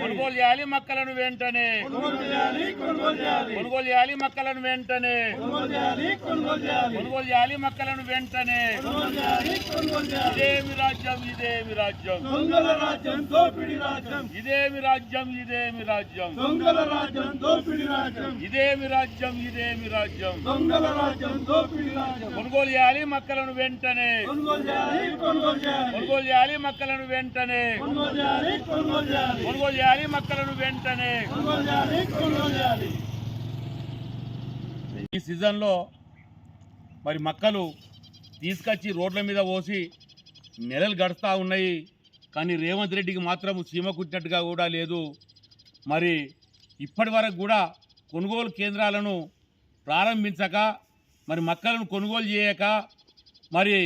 కొనుగోలు చేయాలి మక్కలను వెంటనే. కొనుగోలు చేయాలి మక్కలను వెంటనే. కొనుగోలు చేయాలి మక్కలను వెంటనే. ఇదేమి రాజ్యం ఇదేమి రాజ్యం? దొంగల రాజ్యం దోపిడి రాజ్యం ఇదేమి రాజ్యం ఇదేమి రాజ్యం? దొంగల రాజ్యం దోపిడి రాజ్యం ఇదేమి రాజ్యం ఇదేమి రాజ్యం? దొంగల రాజ్యం దోపిడి రాజ్యం కొనుగోలు చేయాలి మక్కలను వెంటనే. కొనుగోలు చేయాలి మక్కలను వెంటనే. కొనుగోలు చేయాలి కొనుగోలు చేయాలి. మక్కలను వెంటనే. ఈ సీజన్లో మరి మక్కలు తీసుకొచ్చి రోడ్ల మీద పోసి నెలలు గడుస్తూ ఉన్నాయి. కానీ రేవంత్ రెడ్డికి మాత్రం సీమ కుట్టినట్టుగా కూడా లేదు. మరి ఇప్పటి వరకు కూడా కొనుగోలు కేంద్రాలను ప్రారంభించక మరి మక్కలను కొనుగోలు చేయక మరి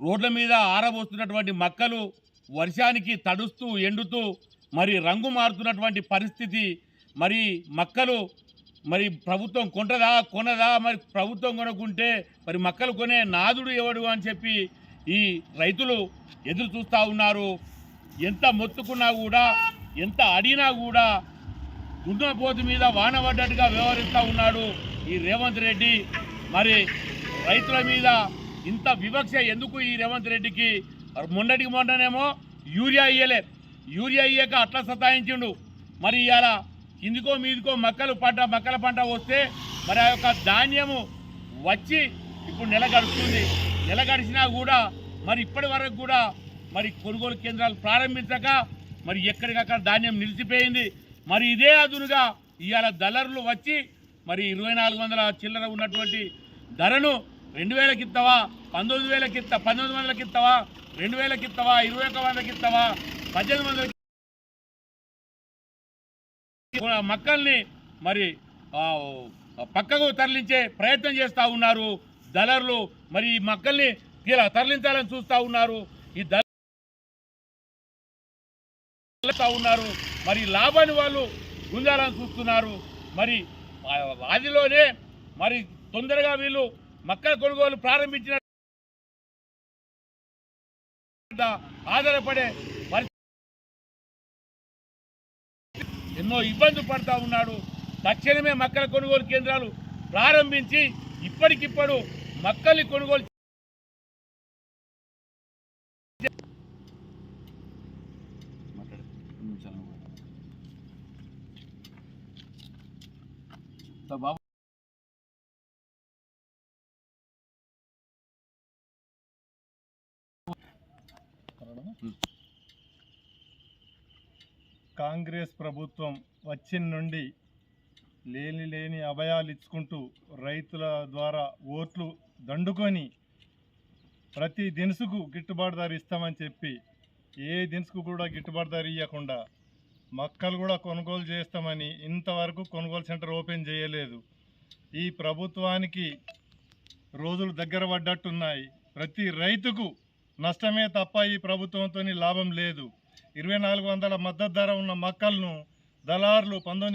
రోడ్ల మీద ఆరబోస్తున్నటువంటి మక్కలు వర్షానికి తడుస్తూ ఎండుతూ మరి రంగు మారుతున్నటువంటి పరిస్థితి మరి మక్కలు మరి ప్రభుత్వం కొంటదా కొనదా మరి ప్రభుత్వం కొనుక్కుంటే మరి మక్కలు కొనే నాదుడు ఎవడు అని చెప్పి ఈ రైతులు ఎదురు చూస్తూ ఉన్నారు. ఎంత మొత్తుకున్నా కూడా ఎంత అడిగినా కూడా దున్నపోతు మీద వాన పడ్డట్టుగా వ్యవహరిస్తూ ఉన్నాడు ఈ రేవంత్ రెడ్డి. మరి రైతుల మీద ఇంత వివక్ష ఎందుకు ఈ రేవంత్ రెడ్డికి? మొన్నటికి మొన్ననేమో యూరియా ఇయ్యలే. యూరియా ఇయ్యక అట్లా సతాయించిండు. మరి ఇవాళ కిందికో మీదికో మక్కలు పంట మక్కల పంట వస్తే మరి ఆ యొక్క ధాన్యము వచ్చి ఇప్పుడు నెల గడుస్తుంది. నెల గడిచినా కూడా మరి ఇప్పటి వరకు కూడా మరి కొనుగోలు కేంద్రాలు ప్రారంభించక మరి ఎక్కడికక్కడ ధాన్యం నిలిచిపోయింది. మరి ఇదే అదునుగా ఇవాళ దళరులు వచ్చి మరి ఇరవై నాలుగు వందల చిల్లర ఉన్నటువంటి ధరను రెండు వేలకి ఇస్తావా పంతొమ్మిది వేలకి ఇస్తా పంతొమ్మిది వందలకి ఇస్తావా రెండు వేలకి ఇస్తావా ఇరవై ఒక వందలకి ఇస్తావా పద్దెనిమిది వందలకి మక్కల్ని మరి పక్కకు తరలించే ప్రయత్నం చేస్తూ ఉన్నారు దళారులు. మరి ఈ మక్కల్ని తరలించాలని చూస్తూ ఉన్నారు. ఈ దళ ఉన్నారు. మరి లాభాన్ని వాళ్ళు గుంజాలని చూస్తున్నారు. మరి ఆ వాదిలోనే మరి తొందరగా వీళ్ళు మక్కల కొనుగోలు ప్రారంభించిన ఆధారపడే ఎన్నో ఇబ్బందులు పడతా ఉన్నాడు. తక్షణమే మక్కల కొనుగోలు కేంద్రాలు ప్రారంభించి ఇప్పటికిప్పుడు మక్కల్ని కొనుగోలు బాబు కాంగ్రెస్ ప్రభుత్వం వచ్చిన నుండి లేని లేని అభయాలు ఇచ్చుకుంటూ రైతుల ద్వారా ఓట్లు దండుకొని ప్రతి దినుసుకు గిట్టుబాటు ధర ఇస్తామని చెప్పి ఏ దినుసుకు కూడా గిట్టుబాటు ధర ఇవ్వకుండా మక్కలు కూడా కొనుగోలు చేస్తామని ఇంతవరకు కొనుగోలు సెంటర్ ఓపెన్ చేయలేదు. ఈ ప్రభుత్వానికి రోజులు దగ్గర పడ్డట్టున్నాయి. ప్రతి రైతుకు నష్టమే తప్ప ఈ ప్రభుత్వంతో లాభం లేదు. ఇరవై నాలుగు వందల మద్దతు ధర ఉన్న మొక్కలను దళారులు పంతొమ్మిది